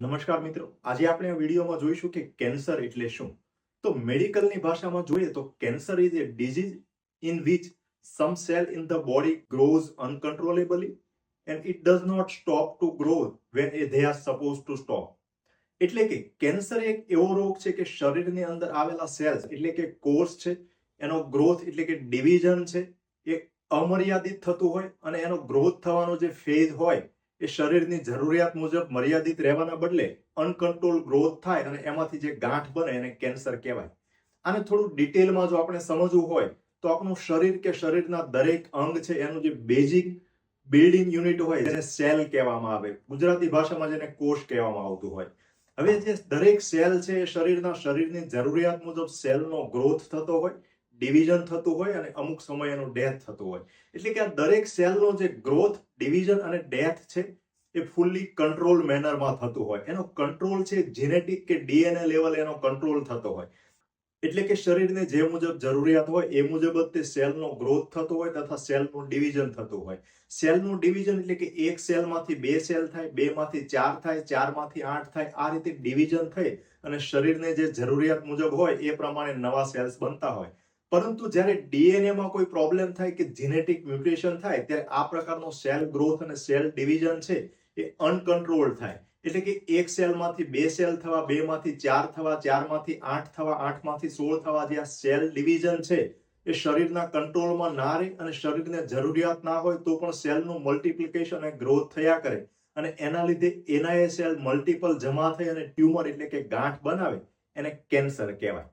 નમસ્કાર મિત્રો. આજે આપણે આ વિડીયોમાં જોઈશું કે કેન્સર એટલે શું? તો મેડિકલની ભાષામાં જોઈએ તો cancer is a disease in which some cell in the body grows uncontrollably and it does not stop to grow when a they are suppose to stop એટલે કે કેન્સર એક એવો રોગ છે કે શરીરની અંદર આવેલા સેલ્સ એટલે કે કોષ છે, એનો ગ્રોથ એટલે કે ડિવિઝન છે, એ અમર્યાદિત થતું હોય અને એનો ગ્રોથ થવાનો જે ફેઝ હોય એ શરીરની જરૂરિયાત મુજબ મર્યાદિત રહેવાના બદલે અનકન્ટ્રોલ ગ્રોથ થાય અને એમાંથી જે ગાંઠ બને એને કેન્સર કહેવાય. આને થોડું ડિટેલમાં જો આપણે સમજવું હોય, તો આપણું શરીર કે શરીરના દરેક અંગ છે, એનું જે બેઝિક બિલ્ડિંગ યુનિટ હોય જેને સેલ કહેવામાં આવે. ગુજરાતી ભાષામાં જેને કોષ કહેવામાં આવતું હોય. હવે જે દરેક સેલ છે, એ શરીરના શરીરની જરૂરિયાત મુજબ સેલનો ગ્રોથ થતો હોય ડિવિઝન થતું હોય અને અમુક સમય એનું ડેથ થતું હોય. એટલે કે આ દરેક સેલનો જે ગ્રોથ, ડિવિઝન અને ડેથ છે, એ ફૂલ્લી કંટ્રોલ મેનરમાં થતું હોય. એનો કંટ્રોલ છે જેનેટિક કે ડીએનએ લેવલ એનો કંટ્રોલ થતો હોય. એટલે કે શરીરને જે મુજબ જરૂરિયાત હોય, એ મુજબ જ તે સેલનો ગ્રોથ થતો હોય તથા સેલનું ડિવિઝન થતું હોય. સેલનું ડિવિઝન એટલે કે એક સેલમાંથી બે સેલ થાય બે માંથી ચાર થાય ચારમાંથી આઠ થાય, આ રીતે ડિવિઝન થઈ અને શરીરને જે જરૂરિયાત મુજબ હોય એ પ્રમાણે નવા સેલ્સ બનતા હોય. પરંતુ જ્યારે ડીએનએમાં કોઈ પ્રોબ્લેમ થાય કે જેનેટિક મ્યુટેશન થાય, ત્યારે આ પ્રકારનો સેલ ગ્રોથ અને સેલ ડિવિઝન છે એ અનકન્ટ્રોલ થાય. એટલે કે એક સેલમાંથી બે સેલ થવા, બે માંથી ચાર થવા ચારમાંથી આઠ થવા આઠમાંથી સોળ થવા જે આ સેલ ડિવિઝન છે, એ શરીરના કંટ્રોલમાં ના રહે અને શરીરને જરૂરિયાત ના હોય તો પણ સેલનું મલ્ટિપ્લિકેશન અને ગ્રોથ થયા કરે. અને એના લીધે એના એ સેલ મલ્ટિપલ જમા થઈ અને ટ્યુમર એટલે કે ગાંઠ બનાવે, એને કેન્સર કહેવાય.